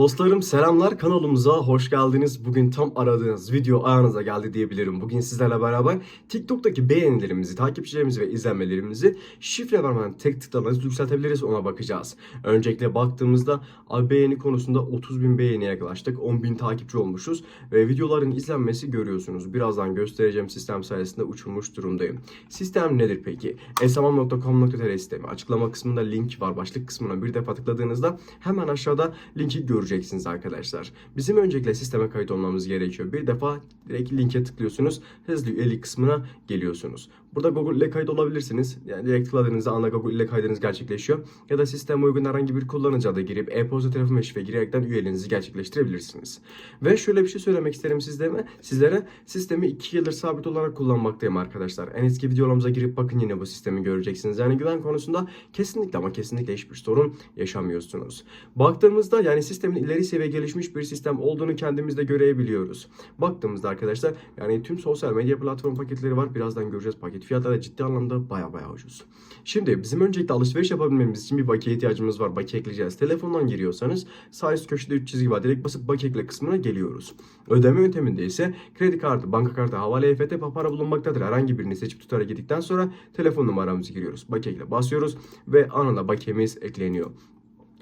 Dostlarım selamlar kanalımıza hoş geldiniz. Bugün tam aradığınız video ayağınıza geldi diyebilirim. Bugün sizlerle beraber TikTok'taki beğenilerimizi, takipçilerimizi ve izlenmelerimizi şifre vermeden tek tıkla nasıl yükseltebiliriz ona bakacağız. Öncelikle baktığımızda beğeni konusunda 30 bin beğeniye yaklaştık. 10 bin takipçi olmuşuz ve videoların izlenmesi görüyorsunuz. Birazdan göstereceğim sistem sayesinde uçurmuş durumdayım. Sistem nedir peki? esamam.com.tr sistemi. Açıklama kısmında link var. Başlık kısmına bir defa tıkladığınızda hemen aşağıda linki göreceksiniz arkadaşlar. Bizim öncelikle sisteme kayıt olmamız gerekiyor. Bir defa direkt linke tıklıyorsunuz. Hızlı üyelik kısmına geliyorsunuz. Burada Google ile kayıt olabilirsiniz. Yani direkt tıkladığınızda anda Google ile kaydınız gerçekleşiyor. Ya da sisteme uygun herhangi bir kullanıcı adı girip e-posta telefon ve şifre girerekten üyeliğinizi gerçekleştirebilirsiniz. Ve şöyle bir şey söylemek isterim sizlere. Sizlere sistemi 2 yıldır sabit olarak kullanmaktayım arkadaşlar. En eski videolarımıza girip bakın yine bu sistemi göreceksiniz. Yani güven konusunda kesinlikle ama kesinlikle hiçbir sorun yaşamıyorsunuz. Baktığımızda yani sistemin ileri seviye gelişmiş bir sistem olduğunu kendimizde görebiliyoruz. Baktığımızda arkadaşlar yani tüm sosyal medya platform paketleri var. Birazdan göreceğiz paket fiyatları ciddi anlamda baya baya ucuz. Şimdi bizim öncelikle alışveriş yapabilmemiz için bir bakiye ihtiyacımız var. Bakiye ekleyeceğiz. Telefondan giriyorsanız sağ üst köşede 3 çizgi var. Direkt basıp bakiye ekle kısmına geliyoruz. Ödeme yönteminde ise kredi kartı, banka kartı, havale EFT papara bulunmaktadır. Herhangi birini seçip tutarak gittikten sonra telefon numaramızı giriyoruz. Bakiye ekle basıyoruz ve anında bakiyemiz ekleniyor.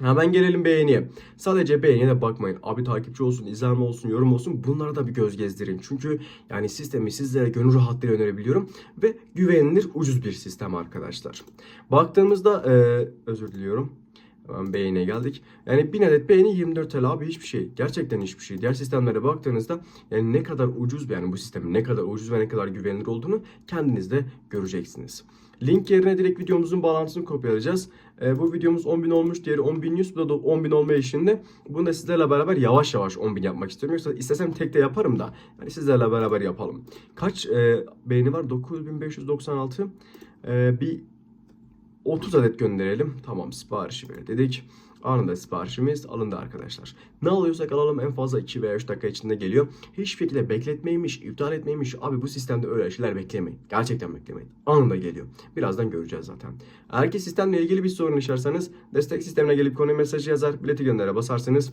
Hemen gelelim beğeniye. Sadece beğeniye de bakmayın. Abi takipçi olsun, izlenme olsun, yorum olsun bunlara da bir göz gezdirin. Çünkü yani sistemi sizlere gönül rahatlığıyla önerebiliyorum. Ve güvenilir ucuz bir sistem arkadaşlar. Baktığımızda e, özür diliyorum. Beğeniye geldik. Yani 1000 adet beğeni 24 TL abi hiçbir şey. Gerçekten hiçbir şey. Diğer sistemlere baktığınızda yani ne kadar ucuz yani bu sistemin ne kadar ucuz ve ne kadar güvenilir olduğunu kendiniz de göreceksiniz. Link yerine direkt videomuzun bağlantısını kopyalayacağız. Ee, bu videomuz 10.000 olmuş, diğeri 10.100, bu da 10.000 olma işinde. Bunu da sizlerle beraber yavaş yavaş 10.000 yapmak istiyorum. Yoksa istesem tek de yaparım da. Yani sizlerle beraber yapalım. Kaç e, beğeni var? 9596. Ee, bir 30 adet gönderelim. Tamam siparişi ver dedik. Anında siparişimiz alındı arkadaşlar. Ne alıyorsak alalım en fazla 2 veya 3 dakika içinde geliyor. Hiçbir şekilde bekletmeymiş, iptal etmeymiş. Abi bu sistemde öyle şeyler beklemeyin. Gerçekten beklemeyin. Anında geliyor. Birazdan göreceğiz zaten. Eğer ki sistemle ilgili bir sorun yaşarsanız destek sistemine gelip konu mesajı yazar, bileti göndere basarsanız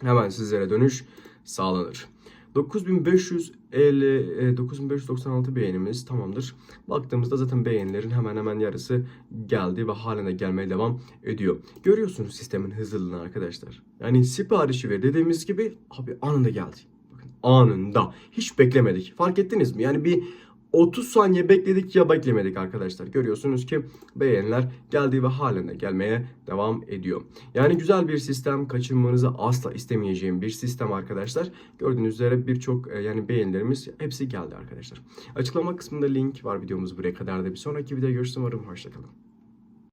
hemen sizlere dönüş sağlanır. 9550 e, 9596 beğenimiz tamamdır. Baktığımızda zaten beğenilerin hemen hemen yarısı geldi ve halen de gelmeye devam ediyor. Görüyorsunuz sistemin hızlılığını arkadaşlar. Yani siparişi ver dediğimiz gibi abi anında geldi. Bakın anında. Hiç beklemedik. Fark ettiniz mi? Yani bir 30 saniye bekledik ya beklemedik arkadaşlar. Görüyorsunuz ki beğeniler geldi ve halen de gelmeye devam ediyor. Yani güzel bir sistem kaçırmanızı asla istemeyeceğim bir sistem arkadaşlar. Gördüğünüz üzere birçok e, yani beğenilerimiz hepsi geldi arkadaşlar. Açıklama kısmında link var videomuz buraya kadar da. Bir sonraki videoda görüşürüz umarım. Hoşçakalın.